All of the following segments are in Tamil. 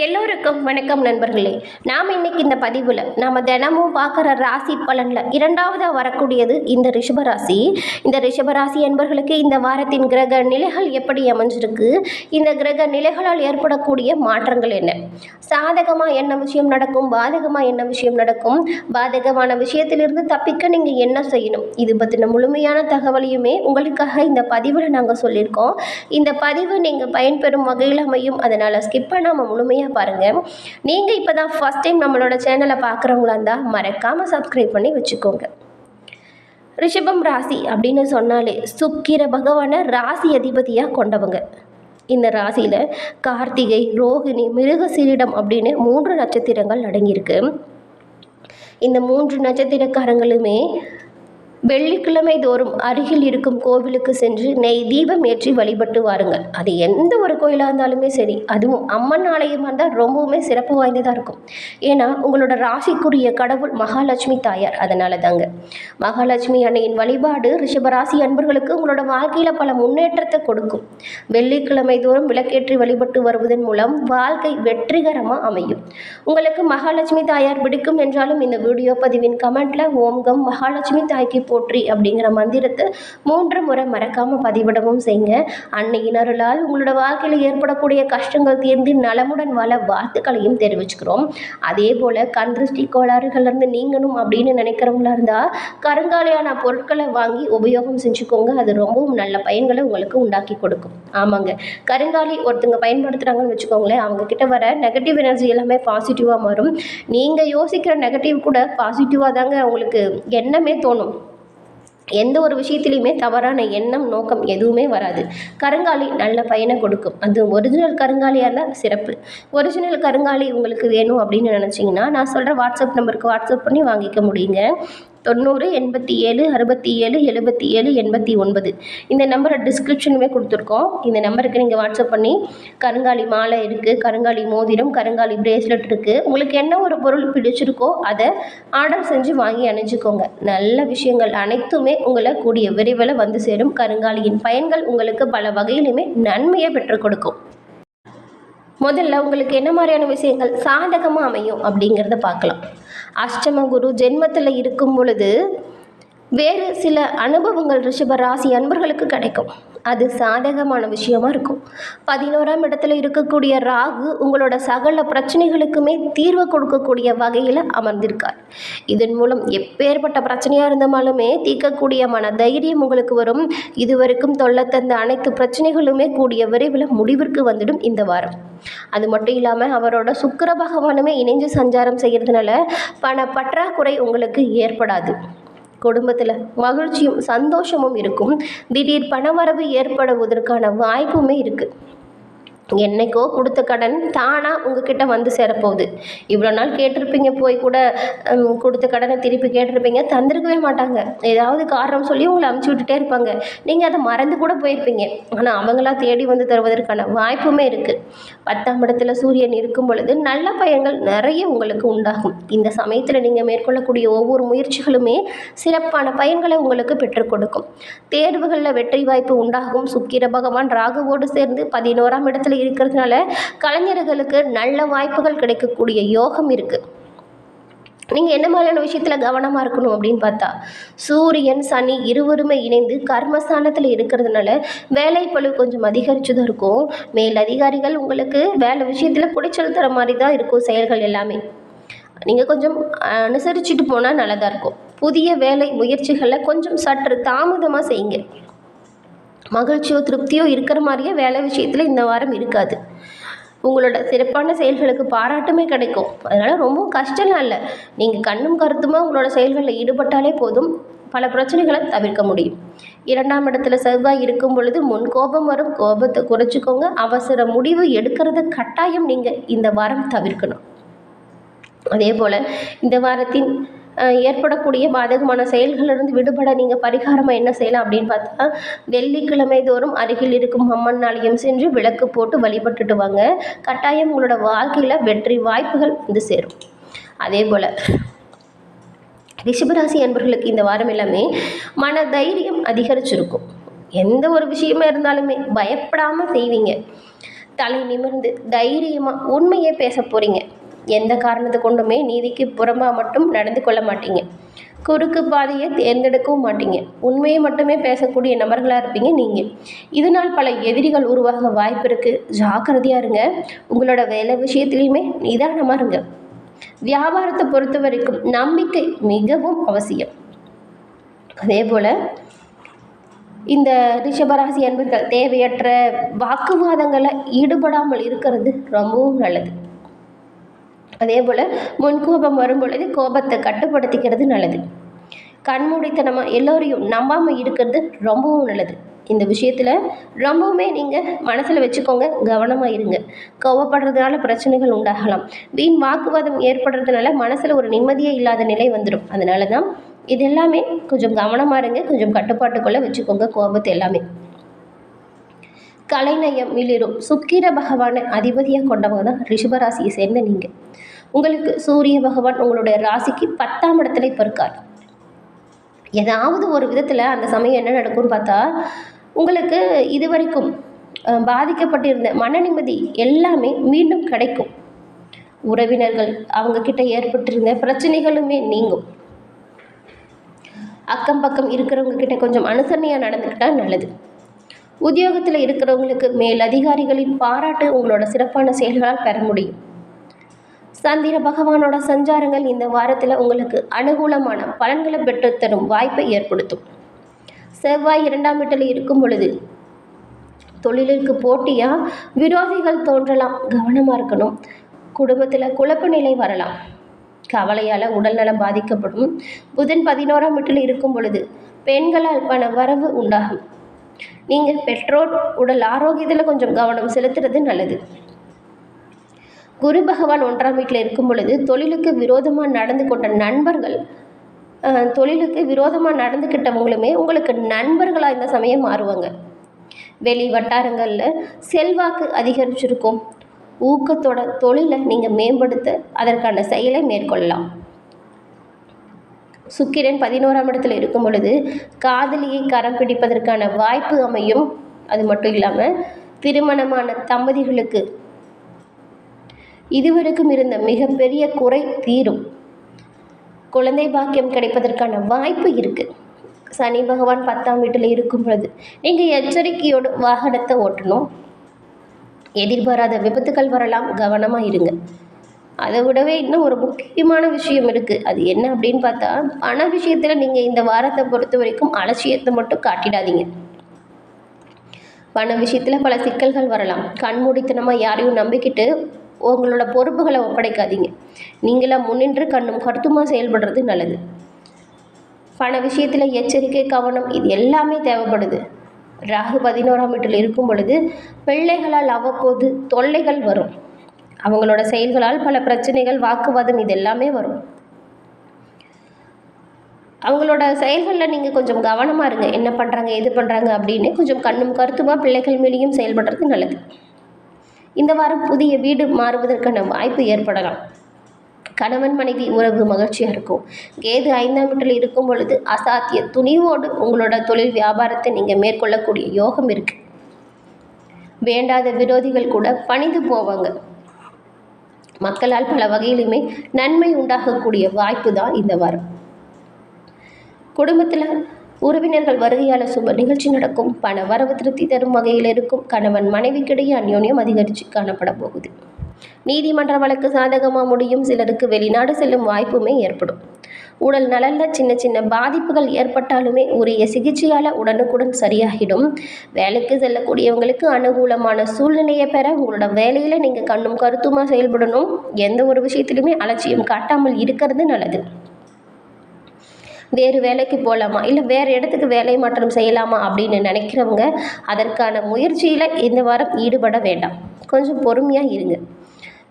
எல்லோருக்கும் வணக்கம் நண்பர்களே. நாம் இன்னைக்கு இந்த பதிவில் நாம் தினமும் பார்க்குற ராசி பலனில் இரண்டாவதாக வரக்கூடியது இந்த ரிஷபராசி. இந்த ரிஷபராசி என்பவர்களுக்கு இந்த வாரத்தின் கிரக நிலைகள் எப்படி அமைஞ்சிருக்கு? இந்த கிரக நிலைகளால் ஏற்படக்கூடிய மாற்றங்கள் என்ன? சாதகமாக என்ன விஷயம் நடக்கும்? பாதகமாக என்ன விஷயம் நடக்கும்? பாதகமான விஷயத்திலிருந்து தப்பிக்க நீங்கள் என்ன செய்யணும்? இது பற்றின முழுமையான தகவலையுமே உங்களுக்காக இந்த பதிவில் நாங்கள் சொல்லியிருக்கோம். இந்த பதிவு நீங்கள் பயன்பெறும் வகையில் அமையும். அதனால் ஸ்கிப் பண்ணாமல் முழுமையாக பாருங்கள் நீங்கள் இப்போ தான் ஃபஸ்ட் டைம் நம்மளோட சேனலை பார்க்குறவங்களா இருந்தால் மறக்காமல் சப்ஸ்கிரைப் பண்ணி வச்சுக்கோங்க. ரிஷபம் ராசி அப்படின்னு சொன்னாலே சுக்கிர பகவானை ராசி அதிபதியாக கொண்டவங்க. இந்த ராசியில் கார்த்திகை ரோகிணி மிருகசீரிடம் அப்படின்னு மூன்று நட்சத்திரங்கள் அடங்கியிருக்கு. இந்த மூன்று நட்சத்திரக்காரங்களுமே வெள்ளிக்கிழமை தோறும் அருகில் இருக்கும் கோவிலுக்கு சென்று நெய் தீபம் ஏற்றி வழிபட்டு வாருங்கள். அது எந்த ஒரு கோயிலாக இருந்தாலுமே சரி அதுவும் அம்மன் ஆலயமாக இருந்தால் ரொம்பவுமே சிறப்பு வாய்ந்ததாக இருக்கும். ஏன்னா உங்களோட ராசிக்குரிய கடவுள் மகாலட்சுமி தாயார். அதனால தாங்க மகாலட்சுமி அன்னையின் வழிபாடு ரிஷபராசி அன்பர்களுக்கு உங்களோட வாழ்க்கையில் பல முன்னேற்றத்தை கொடுக்கும். வெள்ளிக்கிழமை தோறும் விளக்கேற்றி வழிபட்டு வருவதன் மூலம் வாழ்க்கை வெற்றிகரமாக அமையும். உங்களுக்கு மகாலட்சுமி தாயார் பிடிக்கும் என்றாலும் இந்த வீடியோ பதிவின் கமெண்ட்ல ஓம் கம் மகாலட்சுமி தாய்க்கு போற்றி அப்படிங்கிற மந்திரத்தை மூன்று முறை மறக்காமல் பதிவிடவும் செய்யுங்க. அன்னையின் அருளால் உங்களோட வாழ்க்கையில் ஏற்படக்கூடிய கஷ்டங்கள் தீர்ந்து நலமுடன் வாழ வாழ்த்துக்களையும் தெரிவிச்சுக்கிறோம். அதே போல் கண் திருஷ்டி கோளாறுகள்லேருந்து நீங்கணும் அப்படின்னு நினைக்கிறவங்களா இருந்தால் கருங்காலியான பொருட்களை வாங்கி உபயோகம் செஞ்சுக்கோங்க. அது ரொம்பவும் நல்ல பயன்களை உங்களுக்கு உண்டாக்கி கொடுக்கும். ஆமாங்க. கருங்காலி ஒருத்தங்க பயன்படுத்துகிறாங்கன்னு வச்சுக்கோங்களேன். அவங்க கிட்ட வர நெகட்டிவ் எனர்ஜி எல்லாமே பாசிட்டிவாக மாறும். நீங்கள் யோசிக்கிற நெகட்டிவ் கூட பாசிட்டிவாக தாங்க உங்களுக்கு எண்ணமே தோணும். எந்த ஒரு விஷயத்துலையுமே தவறான எண்ணம் நோக்கம் எதுவுமே வராது. கருங்காலி நல்ல பயனை கொடுக்கும். அது ஒரிஜினல் கருங்காலியாக இருந்தால் சிறப்பு. ஒரிஜினல் கருங்காலி உங்களுக்கு வேணும் அப்படின்னு நினச்சிங்கன்னா நான் சொல்கிற வாட்ஸ்அப் நம்பருக்கு வாட்ஸ்அப் பண்ணி வாங்கிக்க முடியுங்க. தொண்ணூறு எண்பத்தி ஏழு அறுபத்தி ஏழு எழுபத்தி ஏழு எண்பத்தி ஒன்பது. இந்த நம்பரை டிஸ்கிரிப்ஷனுமே கொடுத்துருக்கோம். இந்த நம்பருக்கு நீங்கள் வாட்ஸ்அப் பண்ணி கருங்காலி மாலை இருக்குது கருங்காலி மோதிரம் கருங்காலி பிரேஸ்லெட் இருக்குது உங்களுக்கு என்ன ஒரு பொருள் பிடிச்சிருக்கோ அதை ஆர்டர் செஞ்சு வாங்கி அணிஞ்சுக்கோங்க. நல்ல விஷயங்கள் அனைத்துமே உங்களை கூடிய விரைவில் வந்து சேரும். கருங்காலியின் பயன்கள் உங்களுக்கு பல வகையிலுமே நன்மையை பெற்றுக் கொடுக்கும். முதல்ல உங்களுக்கு என்ன மாதிரியான விஷயங்கள் சாதகமாக அமையும் அப்படிங்கிறத பார்க்கலாம். அஷ்டம குரு ஜென்மத்தில் இருக்கும் பொழுது வேறு சில அனுபவங்கள் ரிஷப ராசி அன்பர்களுக்கு கிடைக்கும். அது சாதகமான விஷயமா இருக்கும். பதினோராம் இடத்துல இருக்கக்கூடிய ராகு உங்களோட சகல பிரச்சனைகளுக்குமே தீர்வு கொடுக்கக்கூடிய வகையில் அமர்ந்திருக்கார். இதன் மூலம் எப்பேற்பட்ட பிரச்சனையாக இருந்தாலுமே தீர்க்கக்கூடிய மன தைரியம் உங்களுக்கு வரும். இதுவரைக்கும் தொல்லை தந்த அனைத்து பிரச்சனைகளுமே கூடிய விரைவில் முடிவிற்கு வந்துடும் இந்த வாரம். அது மட்டும் இல்லாமல் அவரோட சுக்கிர பகவானுமே இணைஞ்சு சஞ்சாரம் செய்கிறதுனால பண பற்றாக்குறை உங்களுக்கு ஏற்படாது. குடும்பத்தில் மகிழ்ச்சியும் சந்தோஷமும் இருக்கும். திடீர் பணவரவு ஏற்படுவதற்கான வாய்ப்புமே இருக்குது என்னைக்கோ கொடுத்த கடன் தானாக உங்ககிட்ட வந்து சேரப்போகுது. இவ்வளோ நாள் கேட்டிருப்பீங்க போய் கூட கொடுத்த கடனை திருப்பி கேட்டிருப்பீங்க தந்திருக்கவே மாட்டாங்க. ஏதாவது காரணம் சொல்லி உங்களை அமுச்சு விட்டுட்டே இருப்பாங்க. நீங்கள் அதை மறந்து கூட போயிருப்பீங்க. ஆனால் அவங்களா தேடி வந்து தருவதற்கான வாய்ப்புமே இருக்குது பத்தாம் இடத்துல சூரியன் இருக்கும் பொழுது நல்ல பயன்கள் நிறைய உங்களுக்கு உண்டாகும். இந்த சமயத்தில் நீங்கள் மேற்கொள்ளக்கூடிய ஒவ்வொரு முயற்சிகளுமே சிறப்பான பயன்களை உங்களுக்கு பெற்றுக் கொடுக்கும். தேர்வுகளில் வெற்றி வாய்ப்பு உண்டாகும். சுக்கிர பகவான் ராகுவோடு சேர்ந்து பதினோராம் இடத்துல இருக்கிறதுனால கலைஞர்களுக்கு நல்ல வாய்ப்புகள் கிடைக்கக்கூடிய யோகம் இருக்குது நீங்கள் என்ன மாதிரியான விஷயத்தில் கவனமாக இருக்கணும் அப்படின்னு பார்த்தா சூரியன் சனி இருவருமே இணைந்து கர்மஸ்தானத்தில் இருக்கிறதுனால வேலை கொஞ்சம் அதிகரிச்சு தான் இருக்கும். மேல் அதிகாரிகள் உங்களுக்கு வேலை விஷயத்தில் குடைச்சல் தர மாதிரி தான் இருக்கும் செயல்கள் எல்லாமே. நீங்கள் கொஞ்சம் அனுசரிச்சுட்டு போனால் நல்லதாக இருக்கும். புதிய வேலை முயற்சிகளை கொஞ்சம் சற்று தாமதமாக செய்யுங்க. மகிழ்ச்சியோ திருப்தியோ இருக்கிற மாதிரியே வேலை விஷயத்தில் இந்த வாரம் இருக்காது. உங்களோட சிறப்பான செயல்களுக்கு பாராட்டுமே கிடைக்கும். அதனால் ரொம்ப கஷ்டம்லாம் இல்லை. நீங்கள் கண்ணும் கருத்துமா உங்களோட செயல்களில் ஈடுபட்டாலே போதும். பல பிரச்சனைகளை தவிர்க்க முடியும். இரண்டாம் இடத்துல செவ்வாய் இருக்கும் பொழுது முன் கோபம் வரும். கோபத்தை குறைச்சிக்கோங்க. அவசர முடிவு எடுக்கிறத கட்டாயம் நீங்கள் இந்த வாரம் தவிர்க்கணும். அதே போல் இந்த வாரத்தின் ஏற்படக்கூடிய பாதகமான செயல்களிலிருந்து விடுபட நீங்கள் பரிகாரமாக என்ன செய்யலாம் அப்படின்னு பார்த்தா வெள்ளிக்கிழமை தோறும் அருகில் இருக்கும் அம்மன் ஆலயம் சென்று விளக்கு போட்டு வழிபட்டுட்டு வாங்க. கட்டாயம் உங்களோட வாழ்க்கையில் வெற்றி வாய்ப்புகள் வந்து சேரும். அதே போல் ரிஷபராசி அன்பர்களுக்கு இந்த வாரம் எல்லாமே மன தைரியம் அதிகரிச்சிருக்கும். எந்த ஒரு விஷயமா இருந்தாலுமே பயப்படாமல் செய்வீங்க. தலை நிமிர்ந்து தைரியமாக உண்மையே பேச போகிறீங்க எந்த காரணத்தை கொண்டுமே நீதிக்கு புறம்பாக மட்டும் நடந்து கொள்ள மாட்டீங்க. குறுக்கு பாதையை தேர்ந்தெடுக்கவும் மாட்டீங்க. உண்மையை மட்டுமே பேசக்கூடிய நபர்களாக இருப்பீங்க நீங்கள் இதனால் பல எதிரிகள் உருவாக வாய்ப்பு இருக்குது ஜாக்கிரதையாக இருங்க. உங்களோட வேலை விஷயத்துலையுமே நிதானமாக இருங்க. வியாபாரத்தை பொறுத்த வரைக்கும் நம்பிக்கை மிகவும் அவசியம். அதே போல் இந்த ரிஷபராசி அன்பர்கள் தேவையற்ற வாக்குவாதங்களை ஈடுபடாமல் இருக்கிறது ரொம்பவும் நல்லது. அதே போல் முன்கோபம் வரும் பொழுது கோபத்தை கட்டுப்படுத்திக்கிறது நல்லது. கண்மூடித்தனமாக எல்லோரையும் நம்பாமல் இருக்கிறது ரொம்பவும் நல்லது. இந்த விஷயத்தில் ரொம்பவுமே நீங்கள் மனசில் வச்சுக்கோங்க கவனமாக இருங்க. கோவப்படுறதுனால பிரச்சனைகள் உண்டாகலாம். வீண் வாக்குவாதம் ஏற்படுறதுனால மனசில் ஒரு நிம்மதியே இல்லாத நிலை வந்துடும் அதனால தான் இது எல்லாமே கொஞ்சம் கவனமாக இருங்க கொஞ்சம் கட்டுப்பாட்டுக்குள்ளே வச்சுக்கோங்க கோபத்தை எல்லாமே. கலைநயம் மிளிரும். சுக்கிர பகவானை அதிபதியாக கொண்டவங்க தான் ரிஷபராசியை சேர்ந்த நீங்கள் உங்களுக்கு சூரிய பகவான் உங்களுடைய ராசிக்கு பத்தாம் இடத்துல இப்போ இருக்கார். ஏதாவது ஒரு விதத்தில் அந்த சமயம் என்ன நடக்கும்னு பார்த்தா உங்களுக்கு இது வரைக்கும் பாதிக்கப்பட்டிருந்த மன நிம்மதி எல்லாமே மீண்டும் கிடைக்கும். உறவினர்கள் அவங்க கிட்ட ஏற்பட்டிருந்த பிரச்சனைகளுமே நீங்கும். அக்கம் பக்கம் இருக்கிறவங்க கிட்ட கொஞ்சம் அனுசரணையாக நடந்துக்கிட்டால் நல்லது. உத்தியோகத்தில் இருக்கிறவங்களுக்கு மேல் அதிகாரிகளின் பாராட்டு உங்களோட சிறப்பான செயல்களால் பெற முடியும். சந்திர பகவானோட சஞ்சாரங்கள் இந்த வாரத்தில் உங்களுக்கு அனுகூலமான பலன்களை பெற்றுத்தரும் வாய்ப்பை ஏற்படுத்தும். செவ்வாய் இரண்டாம் வீட்டில் இருக்கும் பொழுது தொழிலுக்கு போட்டியாக விரோதிகள் தோன்றலாம். கவனமாக இருக்கணும். குடும்பத்தில் குழப்ப நிலை வரலாம். கவலையால் உடல்நலம் பாதிக்கப்படும். புதன் பதினோராம் வீட்டில் இருக்கும் பொழுது பெண்களால் பண வரவு உண்டாகும். நீங்கள் பெற்றோர் உடல் ஆரோக்கியத்தில் கொஞ்சம் கவனம் செலுத்துறது நல்லது. குரு பகவான் ஒன்றாம் வீட்டில் இருக்கும் பொழுது தொழிலுக்கு விரோதமாக நடந்து கொண்ட நண்பர்கள் தொழிலுக்கு விரோதமாக நடந்துக்கிட்டவங்களுமே உங்களுக்கு நண்பர்களாக இந்த சமயம் மாறுவாங்க. வெளி வட்டாரங்களில் செல்வாக்கு அதிகரிச்சிருக்கும். ஊக்கத்தோட தொழிலை நீங்கள் மேம்படுத்த அதற்கான செயலை மேற்கொள்ளலாம். சுக்கிரன் பதினோராம் இடத்துல இருக்கும் பொழுது காதலியை கரம் பிடிப்பதற்கான வாய்ப்பு அமையும். அது மட்டும் இல்லாமல் திருமணமான தம்பதிகளுக்கு இதுவரைக்கும் இருந்த மிகப்பெரிய குறை தீரும். குழந்தை பாக்கியம் கிடைப்பதற்கான வாய்ப்பு இருக்குது சனி பகவான் பத்தாம் வீட்டில் இருக்கும் பொழுது நீங்கள் எச்சரிக்கையோடு வாகனத்தை ஓட்டணும். எதிர்பாராத விபத்துகள் வரலாம் கவனமாக இருங்க. அதை விடவே இன்னும் ஒரு முக்கியமான விஷயம் இருக்குது அது என்ன அப்படின்னு பார்த்தா பண விஷயத்தில் நீங்கள் இந்த வாரத்தை பொறுத்த வரைக்கும் அலட்சியத்தை மட்டும் காட்டிடாதீங்க. பண விஷயத்தில் பல சிக்கல்கள் வரலாம். கண்மூடித்தனமாக யாரையும் நம்பிக்கிட்டு உங்களோட பொறுப்புகளை ஒப்படைக்காதீங்க. நீங்களா முன்னின்று கண்ணும் கருத்துமாக செயல்படுறது நல்லது. பண விஷயத்தில் எச்சரிக்கை கவனம் இது எல்லாமே தேவைப்படுது. ராகு பதினோராம் வீட்டில் இருக்கும் பொழுது பிள்ளைகளால் அவ்வப்போது தொல்லைகள் வரும். அவங்களோட செயல்களால் பல பிரச்சனைகள் வாக்குவாதம் இது எல்லாமே வரும். அவங்களோட செயல்களில் நீங்கள் கொஞ்சம் கவனமாக இருங்க. என்ன பண்ணுறாங்க எது பண்ணுறாங்க அப்படின்னு கொஞ்சம் கண்ணும் கருத்துமாக பிள்ளைகள் மேலேயும் செயல்படுறது நல்லது. இந்த வாரம் புதிய வீடு மாறுவதற்கான வாய்ப்பு ஏற்படலாம். கணவன் மனைவி உறவு மகிழ்ச்சியாக இருக்கும். கேது ஐந்தாம் வீட்டில் இருக்கும் பொழுது அசாத்திய துணிவோடு உங்களோட தொழில் வியாபாரத்தை நீங்கள் மேற்கொள்ளக்கூடிய யோகம் இருக்குது வேண்டாத விரோதிகள் கூட பணிந்து போவாங்க. மக்களால் பல வகையிலுமே நன்மை உண்டாகக்கூடிய வாய்ப்பு தான் இந்த வாரம். குடும்பத்தில் உறவினர்கள் வருகையால் சுப நிகழ்ச்சி நடக்கும். பண வரவு திருப்தி தரும் வகையில் இருக்கும். கணவன் மனைவிக்கிடையே அந்யோன்யம் அதிகரித்து காணப்பட போகுது. நீதிமன்ற வழக்கு சாதகமாக முடியும். சிலருக்கு வெளிநாடு செல்லும் வாய்ப்புமே ஏற்படும். உடல் நலனில் சின்ன சின்ன பாதிப்புகள் ஏற்பட்டாலுமே உரிய சிகிச்சையால் உடனுக்குடன் சரியாகிடும். வேலைக்கு செல்லக்கூடியவங்களுக்கு அனுகூலமான சூழ்நிலையை பெற உங்களோட வேலையில் நீங்கள் கண்ணும் கருத்துமாக செயல்படணும். எந்த ஒரு விஷயத்திலுமே அலட்சியம் காட்டாமல் இருக்கிறது நல்லது. வேறு வேலைக்கு போகலாமா இல்லை வேறு இடத்துக்கு வேலை மாற்றம் செய்யலாமா அப்படின்னு நினைக்கிறவங்க அதற்கான முயற்சியில் இந்த வாரம் ஈடுபட வேண்டாம். கொஞ்சம் பொறுமையாக இருங்க.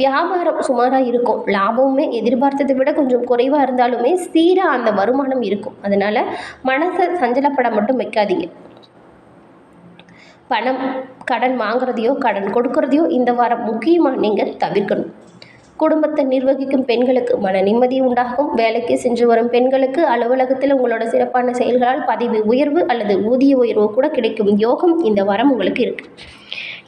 வியாபாரம் சுமாராக இருக்கும். லாபமுமே எதிர்பார்த்ததை விட கொஞ்சம் குறைவாக இருந்தாலுமே சீராக அந்த வருமானம் இருக்கும். அதனால் மனசை சஞ்சலப்பட மட்டும் வைக்காதீங்க. பணம் கடன் வாங்குறதையோ கடன் கொடுக்கறதையோ இந்த வாரம் முக்கியமாக நீங்கள் தவிர்க்கணும். குடும்பத்தை நிர்வகிக்கும் பெண்களுக்கு மன நிம்மதி உண்டாகும். வேலைக்கு சென்று வரும் பெண்களுக்கு அலுவலகத்தில் உங்களோட சிறப்பான செயல்களால் பதவி உயர்வு அல்லது ஊதிய உயர்வு கூட கிடைக்கும் யோகம் இந்த வாரம் உங்களுக்கு இருக்குது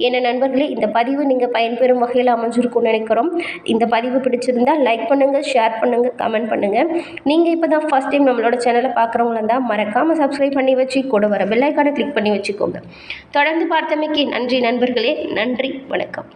என்ன நண்பர்களே இந்த பதிவு நீங்கள் பயன்பெறும் வகையில் அமைஞ்சிருக்கும்னு நினைக்கிறோம். இந்த பதிவு பிடிச்சிருந்தால் லைக் பண்ணுங்கள் ஷேர் பண்ணுங்கள் கமெண்ட் பண்ணுங்கள் நீங்கள் இப்போ தான் ஃபஸ்ட் டைம் நம்மளோட சேனலை பார்க்குறவங்களா இருந்தால் மறக்காமல் சப்ஸ்கிரைப் பண்ணி வச்சு கூட வர பெல்லைக்கானை கிளிக் பண்ணி வச்சுக்கோங்க. தொடர்ந்து பார்த்தமைக்கு நன்றி நண்பர்களே நன்றி வணக்கம்.